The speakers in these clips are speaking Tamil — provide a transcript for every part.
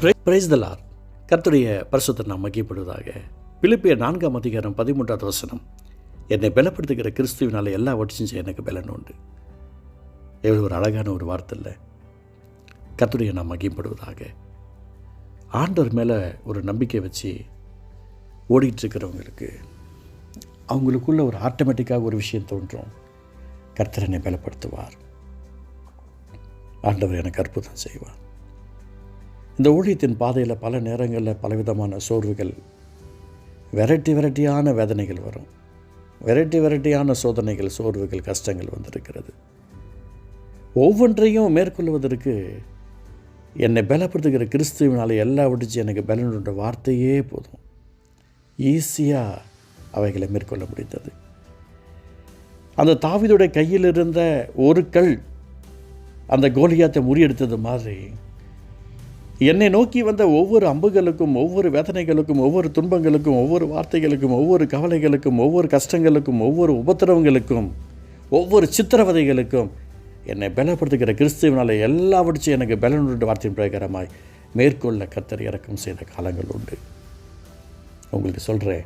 பிரைஸ் தலார் கர்த்தருடைய பரிசுத்த நாம் மகிப்படுவதாக பிலிப்பிய நான்காம் அதிகாரம் பதிமூன்றாவது வசனம். என்னை பலப்படுத்துகிற எல்லா எல்லாவற்றையும் செய்ய எனக்கு பலன் உண்டு. எவ்வளோ ஒரு அழகான ஒரு வார்த்தை இல்லை. கர்த்தருடைய நாம் மகிப்படுவதாக ஆண்டவர் மேலே ஒரு நம்பிக்கை வச்சு ஓடிக்கிட்டுருக்கிறவங்களுக்கு அவங்களுக்குள்ள ஒரு ஆட்டோமேட்டிக்காக ஒரு விஷயம் தோன்றும். கர்த்தர் என்னை பலப்படுத்துவார். ஆண்டவர் எனக்கு அற்புதம் செய்வார். இந்த ஊழியத்தின் பாதையில் பல நேரங்களில் பலவிதமான சோர்வுகள் வெரைட்டி வெரைட்டியான வேதனைகள் வரும். வெரைட்டி வெரைட்டியான சோதனைகள் சோர்வுகள் கஷ்டங்கள் வந்திருக்கிறது. ஒவ்வொன்றையும் மேற்கொள்வதற்கு என்னை பலப்படுத்துகிற கிறிஸ்துவினால் எல்லா விடுச்சு எனக்கு பலனுடைய வார்த்தையே போதும். ஈஸியாக அவைகளை மேற்கொள்ள முடிந்தது. அந்த தாவிதோட கையில் இருந்த ஒரு கல் அந்த கோலியாத்தை முறியெடுத்தது மாதிரி என்னை நோக்கி வந்த ஒவ்வொரு அம்புகளுக்கும் ஒவ்வொரு வேதனைகளுக்கும் ஒவ்வொரு துன்பங்களுக்கும் ஒவ்வொரு வார்த்தைகளுக்கும் ஒவ்வொரு கவலைகளுக்கும் ஒவ்வொரு கஷ்டங்களுக்கும் ஒவ்வொரு உபத்திரவங்களுக்கும் ஒவ்வொரு சித்திரவதைகளுக்கும் என்னை பலப்படுத்துகிற கிறிஸ்துவனால் எல்லாவற்றையும் எனக்கு பலனுண்டு வார்த்தையின் பிரகாரமாய் மேற்கொள்ள கத்தர் இறக்கம் செய்த காலங்கள் உண்டு. உங்களுக்கு சொல்கிறேன்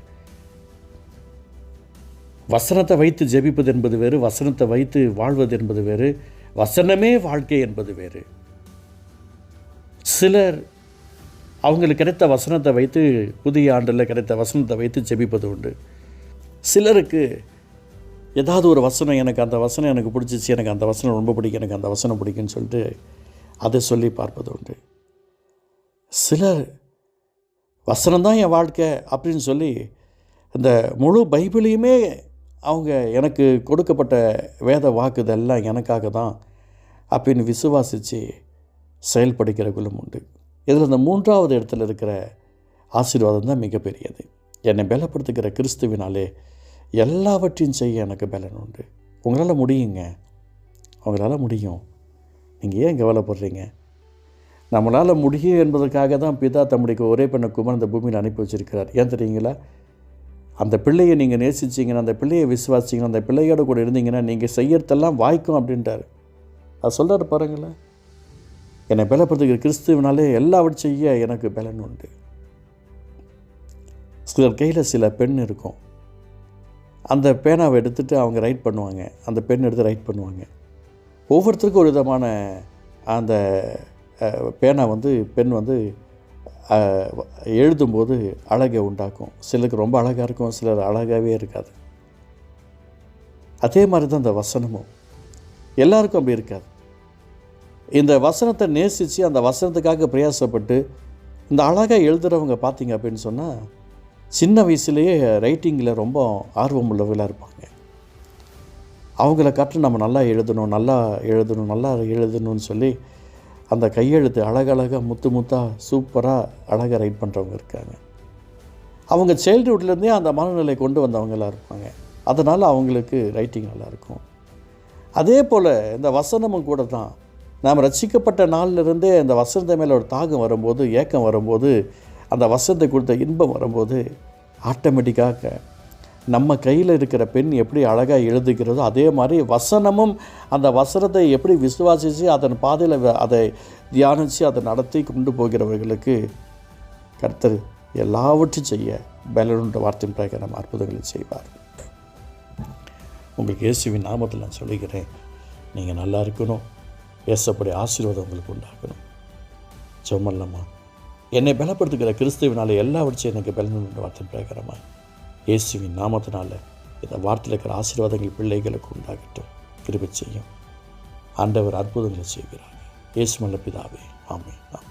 வசனத்தை வைத்து ஜெபிப்பது என்பது வேறு வசனத்தை வைத்து வாழ்வது என்பது வேறு வசனமே வாழ்க்கை என்பது வேறு. சிலர் அவங்களுக்கு கிடைத்த வசனத்தை வைத்து புதிய ஆண்டில் கிடைத்த வசனத்தை வைத்து ஜெபிப்பது உண்டு. சிலருக்கு ஏதாவது ஒரு வசனம் எனக்கு அந்த வசனம் எனக்கு பிடிச்சிச்சு எனக்கு அந்த வசனம் ரொம்ப பிடிக்கும் எனக்கு அந்த வசனம் பிடிக்குன்னு சொல்லிட்டு அதை சொல்லி பார்ப்பது உண்டு. சிலர் வசனம் தான் என் வாழ்க்கை அப்படின்னு சொல்லி இந்த முழு பைபிளையுமே அவங்க எனக்கு கொடுக்கப்பட்ட வேத வாக்குதெல்லாம் எனக்காக தான் அப்படின்னு விசுவாசித்து செயல்படுகிற குலம் உண்டு. இதில் இந்த மூன்றாவது இடத்துல இருக்கிற ஆசீர்வாதம் தான் மிகப்பெரியது என்னை பலப்படுத்துகிற கிறிஸ்துவினாலே எல்லாவற்றையும் செய்ய எனக்கு பலன் உண்டு. உங்களால் முடியுங்க. உங்களால் முடியும். நீங்கள் ஏன் கவலைப்படுறீங்க? நம்மளால் முடியும் என்பதற்காக தான் பிதா தம்முடைய ஒரே பெண்ணை குமார் அந்த பூமியில் அனுப்பி வச்சிருக்கிறார். ஏன் தெரியுங்களா? அந்த பிள்ளையை நீங்கள் நேசிச்சிங்கன்னா அந்த பிள்ளையை விசுவாசிங்கன்னா அந்த பிள்ளையோட கூட இருந்தீங்கன்னா நீங்கள் செய்யறதெல்லாம் வாய்க்கும் அப்படின்ட்டார் அது சொல்கிறார் பாருங்களேன். என்னை பலப்படுத்துகிற கிறிஸ்துவனாலே எல்லாவற்றையும் செய்ய எனக்கு பலன் உண்டு. சிலர் கையில் சில பெண் இருக்கும். அந்த பேனாவை எடுத்துகிட்டு அவங்க ரைட் பண்ணுவாங்க. அந்த பென் எடுத்து ரைட் பண்ணுவாங்க. ஒவ்வொருத்தருக்கும் ஒரு விதமான அந்த பேனா வந்து பெண் வந்து எழுதும்போது அழகை உண்டாக்கும். சிலருக்கு ரொம்ப அழகாக இருக்கும் சிலர் அழகாகவே இருக்காது. அதே மாதிரி தான் அந்த வசனமும். எல்லாருக்கும் அப்படி இருக்காது. இந்த வசனத்தை நேசித்து அந்த வசனத்துக்காக பிரயாசப்பட்டு இந்த அழகாக எழுதுகிறவங்க பார்த்தீங்க அப்படின்னு சொன்னால் சின்ன வயசுலேயே ரைட்டிங்கில் ரொம்ப ஆர்வம் உள்ளவர்களாக இருப்பாங்க. அவங்கள காட்டு நம்ம நல்லா எழுதணும் நல்லா எழுதணும் நல்லா எழுதணும்னு சொல்லி அந்த கையெழுத்து அழகழகாக முத்து முத்தாக சூப்பராக அழகாக ரைட் பண்ணுறவங்க இருக்காங்க. அவங்க சைல்டுஹுட்லேருந்தே அந்த மனநிலை கொண்டு வந்தவங்களாக இருப்பாங்க. அதனால் அவங்களுக்கு ரைட்டிங் நல்லாயிருக்கும் அதே போல் இந்த வசனமும் கூட தான் நாம் ரசிக்கப்பட்ட நாளிலிருந்தே அந்த வசனத்தை மேலே ஒரு தாகம் வரும்போது ஏக்கம் வரும்போது அந்த வசனத்தை கொடுத்த இன்பம் வரும்போது ஆட்டோமேட்டிக்காக நம்ம கையில் இருக்கிற பெண் எப்படி அழகாக எழுதுகிறதோ அதே மாதிரி வசனமும் அந்த வசனத்தை எப்படி விசுவாசித்து அதன் பாதையில் அதை தியானித்து அதை நடத்தி கொண்டு போகிறவர்களுக்கு கர்த்தர் எல்லாவற்றையும் செய்ய பலனுண்ட வார்த்தையின் பிரகாரம் அற்புதங்களை செய்வார். உங்களுக்கு இயேசுவின் நாமத்தில் நான் சொல்லுகிறேன் நீங்கள் நல்லா இருக்கணும். ஏசப்படி ஆசீர்வாதம் உங்களுக்கு உண்டாக்கணும் சொம்மல்லம்மா என்னை பலப்படுத்துகிற கிறிஸ்துவினால எல்லாவற்றையும் எனக்கு பலனுன்ற வார்த்தை பிரகாரமாக இயேசுவின் நாமத்தினால இந்த வார்த்தையில் இருக்கிற ஆசீர்வாதங்கள் பிள்ளைகளுக்கு உண்டாகட்டும். கிருபை செய்யும். ஆண்டவர் அற்புதங்களை செய்கிறார். இயேசு மல்ல பிதாவே ஆமே ஆமென்